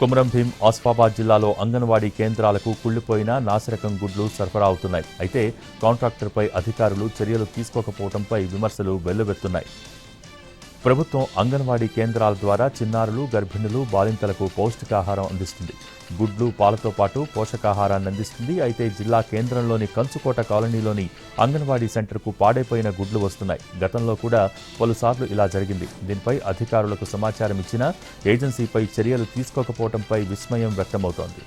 కుమరం భీం ఆస్ఫాబాద్ జిల్లాలో అంగన్వాడీ కేంద్రాలకు కుళ్ళిపోయిన నాసిరకం గుడ్లు సరఫరా అవుతున్నాయి. అయితే కాంట్రాక్టర్పై అధికారులు చర్యలు తీసుకోకపోవడంపై విమర్శలు వెల్లువెత్తున్నాయి. ప్రభుత్వం అంగన్వాడీ కేంద్రాల ద్వారా చిన్నారులు గర్భిణులు బాలింతలకు పౌష్టికాహారం అందిస్తుంది. గుడ్లు పాలతో పాటు పోషకాహారాన్ని అందిస్తుంది. అయితే జిల్లా కేంద్రంలోని కంచుకోట కాలనీలోని అంగన్వాడీ సెంటర్కు పాడైపోయిన గుడ్లు వస్తున్నాయి. గతంలో కూడా పలుసార్లు ఇలా జరిగింది. దీనిపై అధికారులకు సమాచారం ఇచ్చినా ఏజెన్సీపై చర్యలు తీసుకోకపోవడంపై విస్మయం వ్యక్తమవుతోంది.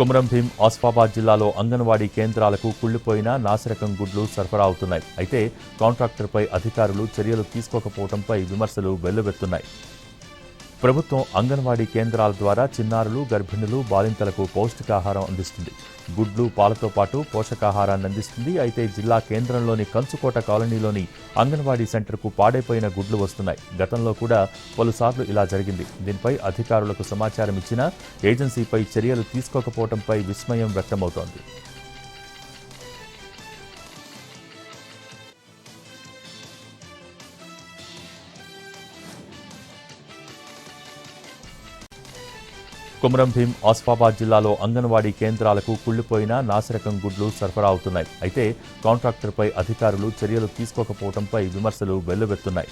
కుమరం భీం ఆస్ఫాబాద్ జిల్లాలో అంగన్వాడీ కేంద్రాలకు కుళ్ళిపోయిన నాసిరకం గుడ్లు సరఫరా అవుతున్నాయి. అయితే కాంట్రాక్టర్పై అధికారులు చర్యలు తీసుకోకపోవడంపై విమర్శలు వెల్లువెత్తున్నాయి. ప్రభుత్వం అంగన్వాడీ కేంద్రాల ద్వారా చిన్నారులు గర్భిణులు బాలింతలకు పౌష్టికాహారం అందిస్తుంది. గుడ్లు పాలతో పాటు పోషకాహారాన్ని అందిస్తుంది. అయితే జిల్లా కేంద్రంలోని కంచుకోట కాలనీలోని అంగన్వాడీ సెంటర్కు పాడైపోయిన గుడ్లు వస్తున్నాయి. గతంలో కూడా పలుసార్లు ఇలా జరిగింది. దీనిపై అధికారులకు సమాచారం ఇచ్చినా ఏజెన్సీపై చర్యలు తీసుకోకపోవడంపై విస్మయం వ్యక్తమవుతోంది. కుమరం భీం ఆస్ఫాబాద్ జిల్లాలో అంగన్వాడీ కేంద్రాలకు కుళ్ళిపోయిన నాసిరకం గుడ్లు సరఫరా అవుతున్నాయి. అయితే కాంట్రాక్టర్పై అధికారులు చర్యలు తీసుకోకపోవడంపై విమర్శలు వెల్లువెత్తున్నాయి.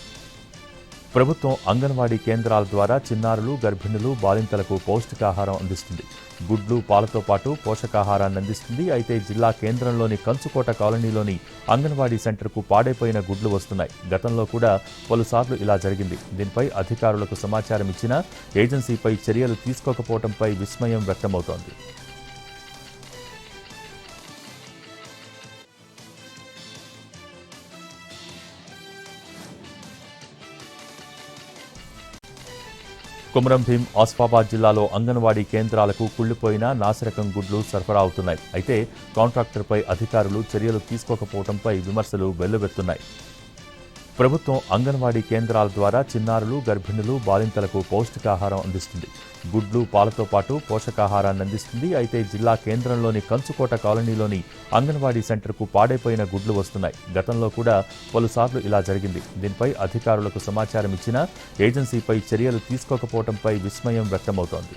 ప్రభుత్వం అంగన్వాడీ కేంద్రాల ద్వారా చిన్నారులు గర్భిణులు బాలింతలకు పౌష్టికాహారం అందిస్తుంది. గుడ్లు పాలతో పాటు పోషకాహారాన్ని అందిస్తుంది. అయితే జిల్లా కేంద్రంలోని కంచుకోట కాలనీలోని అంగన్వాడీ సెంటర్కు పాడైపోయిన గుడ్లు వస్తున్నాయి. గతంలో కూడా పలుసార్లు ఇలా జరిగింది. దీనిపై అధికారులకు సమాచారం ఇచ్చినా ఏజెన్సీపై చర్యలు తీసుకోకపోవడంపై విస్మయం వ్యక్తమవుతోంది. కుమరం భీం ఆస్ఫాబాద్ జిల్లాలో అంగన్వాడీ కేంద్రాలకు కుళ్ళిపోయిన నాసిరకం గుడ్లు సరఫరా అవుతున్నాయి. అయితే కాంట్రాక్టర్పై అధికారులు చర్యలు తీసుకోకపోవడంపై విమర్శలు వెల్లువెత్తున్నాయి. ప్రభుత్వం అంగన్వాడీ కేంద్రాల ద్వారా చిన్నారులు గర్భిణులు బాలింతలకు పౌష్టికాహారం అందిస్తుంది. గుడ్లు పాలతో పాటు పోషకాహారాన్ని అందిస్తుంది. అయితే జిల్లా కేంద్రంలోని కంచుకోట కాలనీలోని అంగన్వాడీ సెంటర్కు పాడైపోయిన గుడ్లు వస్తున్నాయి. గతంలో కూడా పలుసార్లు ఇలా జరిగింది. దీనిపై అధికారులకు సమాచారం ఇచ్చినా ఏజెన్సీపై చర్యలు తీసుకోకపోవడంపై విస్మయం వ్యక్తమవుతోంది.